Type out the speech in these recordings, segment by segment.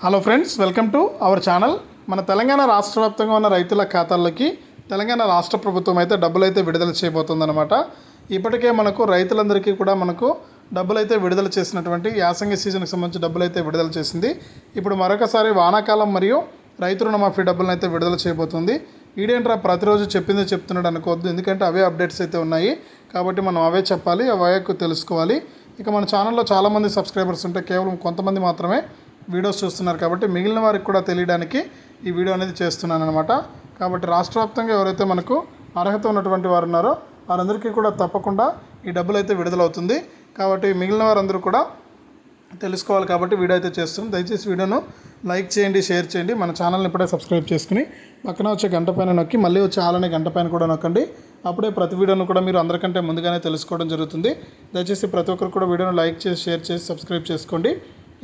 Hello friends welcome to our channel మన తెలంగాణ రాష్ట్ర వ్యాప్తంగా ఉన్న రైతుల ఖాతాల్లోకి తెలంగాణ రాష్ట్ర ప్రభుత్వం అయితే డబ్బులు అయితే విడుదల చేయబోతుందన్నమాట. ఇప్పటికే మనకు రైతులందరికీ కూడా మనకు డబ్బులు అయితే విడుదల చేసినటువంటి యాసంగి సీజన్కి సంబంధించి డబ్బులు అయితే విడుదల చేసింది. ఇప్పుడు మరొకసారి వానాకాలం మరియు రైతు రుణమాఫీ డబ్బులను అయితే విడుదల చేయబోతుంది. ఈడేంట్రా ప్రతిరోజు చెప్పిందే చెప్తున్నాడు అనుకోవద్దు ఎందుకంటే అవే అప్డేట్స్ అయితే ఉన్నాయి. కాబట్టి మనం అవే చెప్పాలి అవే తెలుసుకోవాలి. ఇక మన ఛానల్లో చాలామంది సబ్స్క్రైబర్స్ ఉంటే కేవలం కొంతమంది మాత్రమే వీడియోస్ చూస్తున్నారు కాబట్టి మిగిలిన వారికి కూడా తెలియడానికి ఈ వీడియో అనేది చేస్తున్నాను అనమాట కాబట్టి రాష్ట్ర వ్యాప్తంగా ఎవరైతే మనకు అర్హత ఉన్నటువంటి వారు ఉన్నారో వారందరికీ కూడా తప్పకుండా ఈ డబ్బులు అయితే విడుదలవుతుంది. కాబట్టి మిగిలిన వారందరూ కూడా తెలుసుకోవాలి కాబట్టి వీడియో అయితే చేస్తున్నాం. దయచేసి వీడియోను లైక్ చేయండి షేర్ చేయండి. మన ఛానల్ని ఇప్పుడే సబ్స్క్రైబ్ చేసుకుని పక్కన వచ్చే గంట పైన నొక్కి మళ్ళీ వచ్చే ఆలనే గంట పైన కూడా నొక్కండి. అప్పుడే ప్రతి వీడియోను కూడా మీరు అందరికంటే ముందుగానే తెలుసుకోవడం జరుగుతుంది. దయచేసి ప్రతి ఒక్కరు కూడా వీడియోను లైక్ చేసి షేర్ చేసి సబ్స్క్రైబ్ చేసుకోండి.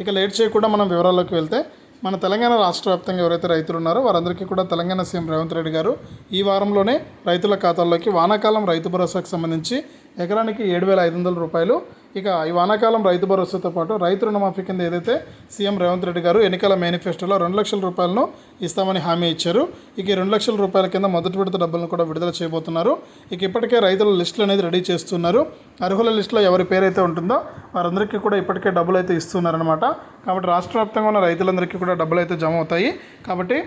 ఇక లేట్ చేయకుండా మనం వివరాల్లోకి వెళ్తే మన తెలంగాణ రాష్ట్ర వ్యాప్తంగా ఎవరైతే రైతులు ఉన్నారో వారందరికీ కూడా తెలంగాణ సీఎం రేవంత్ రెడ్డి గారు ఈ వారంలోనే రైతుల ఖాతాల్లోకి వానాకాలం రైతు భరోసాకు సంబంధించి ఎకరానికి ఏడు వేల ఐదు వందల రూపాయలు. ఇక ఈ వానాకాలం రైతు భరోసాతో పాటు రైతు రుణమాఫీ కింద ఏదైతే సీఎం రేవంత్ రెడ్డి గారు ఎన్నికల మేనిఫెస్టోలో రెండు లక్షల రూపాయలను ఇస్తామని హామీ ఇచ్చారు. ఇక ఈ రెండు లక్షల రూపాయల కింద మొదటి విడత డబ్బులను కూడా విడుదల చేయబోతున్నారు. ఇక ఇప్పటికే రైతుల లిస్టులు అనేది రెడీ చేస్తున్నారు. అర్హుల లిస్టులో ఎవరి పేరైతే ఉంటుందో వారందరికీ కూడా ఇప్పటికే డబ్బులు అయితే ఇస్తున్నారనమాట కాబట్టి రాష్ట్ర వ్యాప్తంగా ఉన్న రైతులందరికీ కూడా డబ్బులు అయితే జమ అవుతాయి. కాబట్టి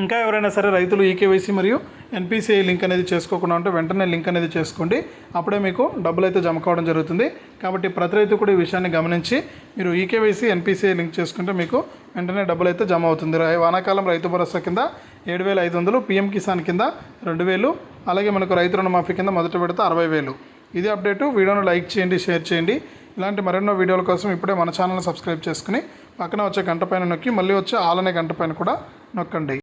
ఇంకా ఎవరైనా సరే రైతులు ఈకేవైసీ మరియు ఎన్పిసిఐ లింక్ అనేది చేసుకోకుండా ఉంటే వెంటనే లింక్ అనేది చేసుకోండి. అప్పుడే మీకు డబ్బులు అయితే జమ కావడం జరుగుతుంది. కాబట్టి ప్రతి రైతు కూడా ఈ విషయాన్ని గమనించి మీరు ఈకేవైసీ ఎన్పిసిఐ లింక్ చేసుకుంటే మీకు వెంటనే డబ్బులు అయితే జమ అవుతుంది. రై- వానాకాలం రైతు భరోసా కింద ఏడు వేల ఐదు వందలు పిఎం కిసాన్ కింద రెండు వేలు అలాగే మనకు రైతు రుణమాఫీ కింద మొదట పెడితే అరవై వేలు. ఇది అప్డేటు. వీడియోను లైక్ చేయండి షేర్ చేయండి. ఇలాంటి మరెన్నో వీడియోల కోసం ఇప్పుడే మన ఛానల్ సబ్స్క్రైబ్ చేసుకుని పక్కన వచ్చే గంట పైన నొక్కి మళ్ళీ వచ్చే ఆలనే గంట పైన కూడా నొక్కండి.